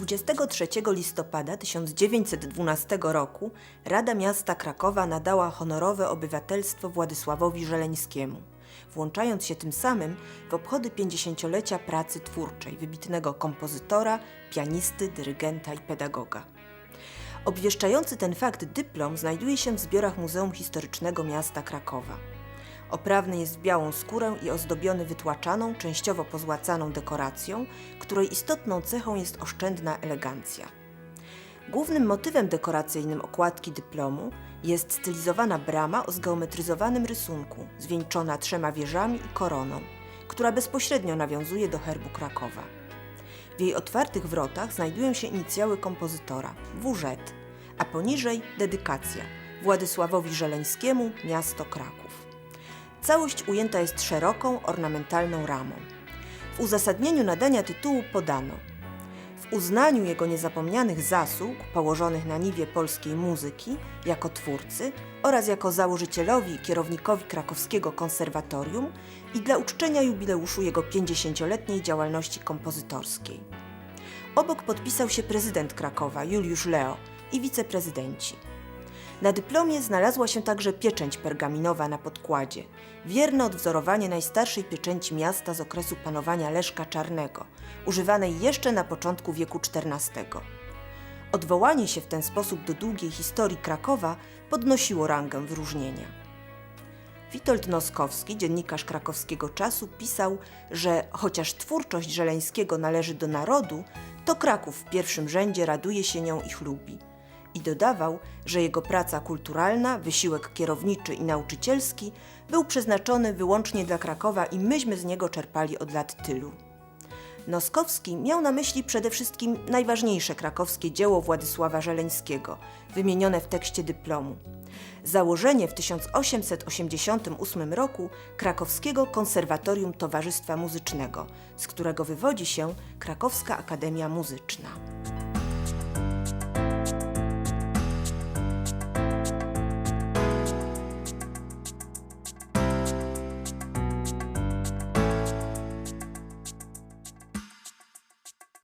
23 listopada 1912 roku Rada Miasta Krakowa nadała honorowe obywatelstwo Władysławowi Żeleńskiemu, włączając się tym samym w obchody 50-lecia pracy twórczej wybitnego kompozytora, pianisty, dyrygenta i pedagoga. Obwieszczający ten fakt dyplom znajduje się w zbiorach Muzeum Historycznego Miasta Krakowa. Oprawny jest w białą skórę i ozdobiony wytłaczaną, częściowo pozłacaną dekoracją, której istotną cechą jest oszczędna elegancja. Głównym motywem dekoracyjnym okładki dyplomu jest stylizowana brama o zgeometryzowanym rysunku, zwieńczona trzema wieżami i koroną, która bezpośrednio nawiązuje do herbu Krakowa. W jej otwartych wrotach znajdują się inicjały kompozytora WZ, a poniżej dedykacja Władysławowi Żeleńskiemu, miasto Kraków. Całość ujęta jest szeroką, ornamentalną ramą. W uzasadnieniu nadania tytułu podano w uznaniu jego niezapomnianych zasług położonych na niwie polskiej muzyki jako twórcy oraz jako założycielowi i kierownikowi krakowskiego konserwatorium i dla uczczenia jubileuszu jego 50-letniej działalności kompozytorskiej. Obok podpisał się prezydent Krakowa Juliusz Leo i wiceprezydenci. Na dyplomie znalazła się także pieczęć pergaminowa na podkładzie, wierne odwzorowanie najstarszej pieczęci miasta z okresu panowania Leszka Czarnego, używanej jeszcze na początku wieku XIV. Odwołanie się w ten sposób do długiej historii Krakowa podnosiło rangę wyróżnienia. Witold Noskowski, dziennikarz krakowskiego czasu, pisał, że chociaż twórczość Żeleńskiego należy do narodu, to Kraków w pierwszym rzędzie raduje się nią i chlubi. I dodawał, że jego praca kulturalna, wysiłek kierowniczy i nauczycielski był przeznaczony wyłącznie dla Krakowa i myśmy z niego czerpali od lat tylu. Noskowski miał na myśli przede wszystkim najważniejsze krakowskie dzieło Władysława Żeleńskiego, wymienione w tekście dyplomu. Założenie w 1888 roku Krakowskiego Konserwatorium Towarzystwa Muzycznego, z którego wywodzi się Krakowska Akademia Muzyczna.